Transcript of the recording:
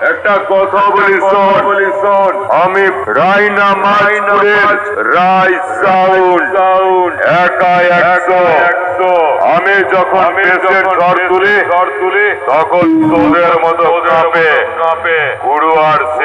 একটা কথা বলি শোন। বলি শোন। আমি রাইনা মাইনাপুরের রাই সাউন্ড। একা একশো। আমি যখন দেশের ঘর তুলি ঝড় তুলি তখন তোদের মতো কাঁপে। কাঁপে। গুরু আর